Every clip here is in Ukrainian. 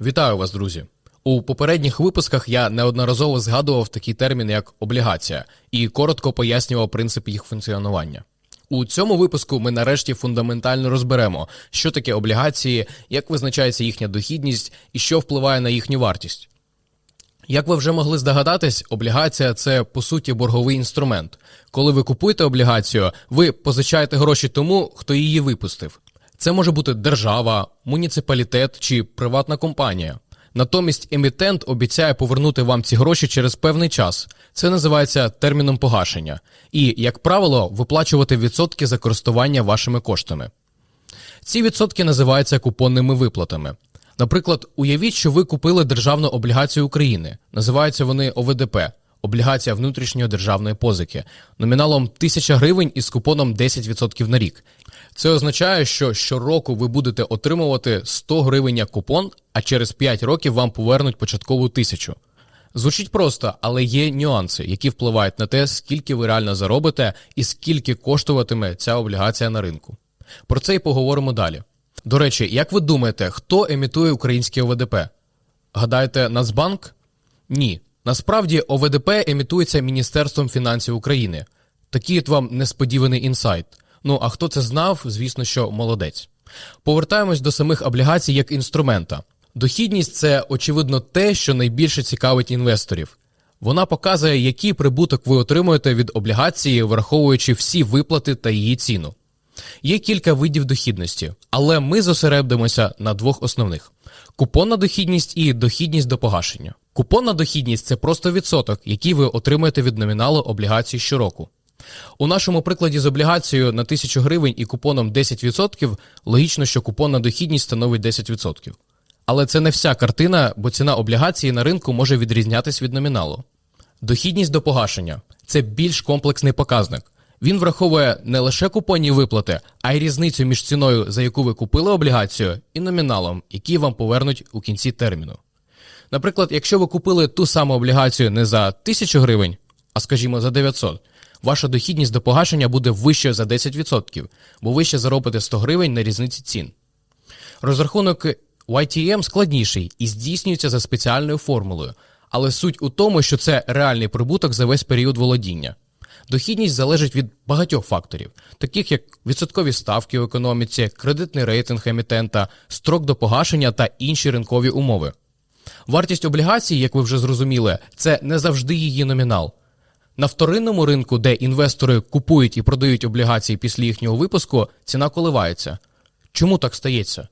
Вітаю вас, друзі! У попередніх випусках я неодноразово згадував такий термін, як облігація, і коротко пояснював принцип їх функціонування. У цьому випуску ми нарешті фундаментально розберемо, що таке облігації, як визначається їхня дохідність і що впливає на їхню вартість. Як ви вже могли здогадатись, облігація це по суті борговий інструмент. Коли ви купуєте облігацію, ви позичаєте гроші тому, хто її випустив. Це може бути держава, муніципалітет чи приватна компанія. Натомість емітент обіцяє повернути вам ці гроші через певний час. Це називається терміном погашення. І, як правило, виплачувати відсотки за користування вашими коштами. Ці відсотки називаються купонними виплатами. Наприклад, уявіть, що ви купили державну облігацію України. Називаються вони ОВДП облігація внутрішньої державної позики, номіналом 1000 гривень із купоном 10% на рік. Це означає, що щороку ви будете отримувати 100 гривень як купон, а через 5 років вам повернуть початкову тисячу. Звучить просто, але є нюанси, які впливають на те, скільки ви реально заробите і скільки коштуватиме ця облігація на ринку. Про це й поговоримо далі. До речі, як ви думаєте, хто емітує українське ОВДП? Гадаєте, Нацбанк? Ні. Насправді ОВДП емітується Міністерством фінансів України. Такий от вам несподіваний інсайт. Ну а хто це знав, звісно, що молодець. Повертаємось до самих облігацій як інструмента. Дохідність це очевидно те, що найбільше цікавить інвесторів. Вона показує, який прибуток ви отримуєте від облігації, враховуючи всі виплати та її ціну. Є кілька видів дохідності, але ми зосередимося на двох основних: купонна дохідність і дохідність до погашення. Купонна дохідність це просто відсоток, який ви отримуєте від номіналу облігації щороку. У нашому прикладі з облігацією на 1000 гривень і купоном 10% логічно, що купонна дохідність становить 10%. Але це не вся картина, бо ціна облігації на ринку може відрізнятись від номіналу. Дохідність до погашення це більш комплексний показник. Він враховує не лише купонні виплати, а й різницю між ціною, за яку ви купили облігацію, і номіналом, який вам повернуть у кінці терміну. Наприклад, якщо ви купили ту саму облігацію не за 1000 гривень, а скажімо за 900, ваша дохідність до погашення буде вищою за 10%, бо ви ще заробите 100 гривень на різниці цін. Розрахунок YTM складніший і здійснюється за спеціальною формулою, але суть у тому, що це реальний прибуток за весь період володіння. Дохідність залежить від багатьох факторів, таких як відсоткові ставки в економіці, кредитний рейтинг емітента, строк до погашення та інші ринкові умови. Вартість облігацій, як ви вже зрозуміли, це не завжди її номінал. На вторинному ринку, де інвестори купують і продають облігації після їхнього випуску, ціна коливається. Чому так стається?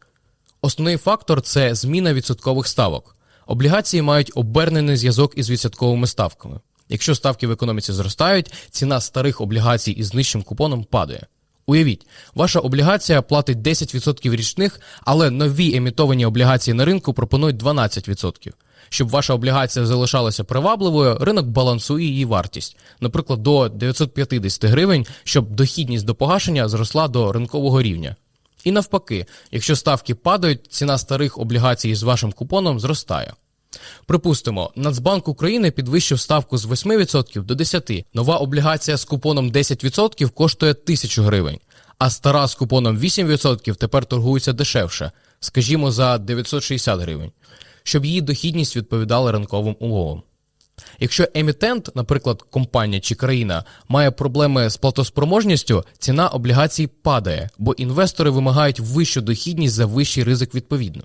Основний фактор це зміна відсоткових ставок. Облігації мають обернений зв'язок із відсотковими ставками. Якщо ставки в економіці зростають, ціна старих облігацій із нижчим купоном падає. Уявіть, ваша облігація платить 10% річних, але нові емітовані облігації на ринку пропонують 12%. Щоб ваша облігація залишалася привабливою, ринок балансує її вартість, наприклад, до 950 гривень, щоб дохідність до погашення зросла до ринкового рівня. І навпаки, якщо ставки падають, ціна старих облігацій з вашим купоном зростає. Припустимо, Нацбанк України підвищив ставку з 8% до 10%. Нова облігація з купоном 10% коштує 1000 гривень, а стара з купоном 8% тепер торгується дешевше, скажімо, за 960 гривень, щоб її дохідність відповідала ринковим умовам. Якщо емітент, наприклад, компанія чи країна, має проблеми з платоспроможністю, ціна облігацій падає, бо інвестори вимагають вищу дохідність за вищий ризик відповідно.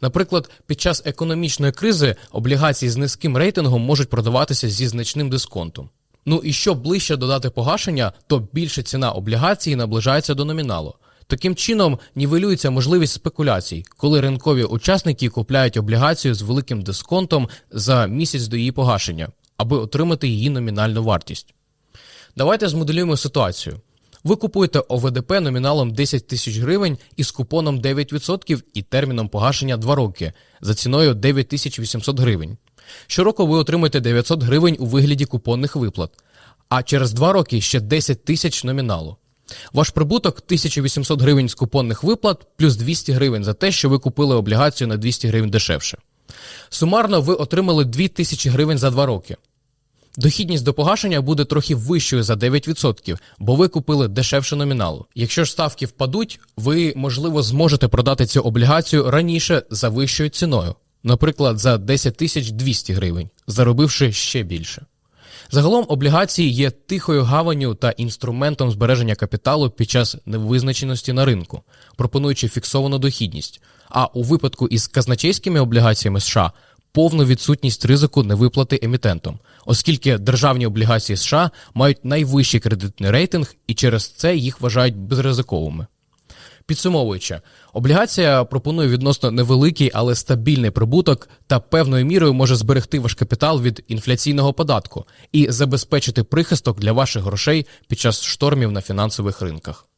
Наприклад, під час економічної кризи облігації з низьким рейтингом можуть продаватися зі значним дисконтом. Ну і що ближче додати погашення, то більше ціна облігації наближається до номіналу. Таким чином нівелюється можливість спекуляцій, коли ринкові учасники купляють облігацію з великим дисконтом за місяць до її погашення, аби отримати її номінальну вартість. Давайте змоделюємо ситуацію. Ви купуєте ОВДП номіналом 10 тисяч гривень із купоном 9% і терміном погашення 2 роки за ціною 9800 гривень. Щороку ви отримуєте 900 гривень у вигляді купонних виплат, а через 2 роки ще 10 тисяч номіналу. Ваш прибуток 1800 гривень з купонних виплат плюс 200 гривень за те, що ви купили облігацію на 200 гривень дешевше. Сумарно ви отримали 2000 гривень за 2 роки. Дохідність до погашення буде трохи вищою за 9%, бо ви купили дешевше номіналу. Якщо ж ставки впадуть, ви можливо зможете продати цю облігацію раніше за вищою ціною, наприклад, за 10 тисяч 200 гривень, заробивши ще більше. Загалом облігації є тихою гаванню та інструментом збереження капіталу під час невизначеності на ринку, пропонуючи фіксовану дохідність. А у випадку із казначейськими облігаціями США повну відсутність ризику невиплати емітентом, оскільки державні облігації США мають найвищий кредитний рейтинг і через це їх вважають безризиковими. Підсумовуючи, облігація пропонує відносно невеликий, але стабільний прибуток та певною мірою може зберегти ваш капітал від інфляційного податку і забезпечити прихисток для ваших грошей під час штормів на фінансових ринках.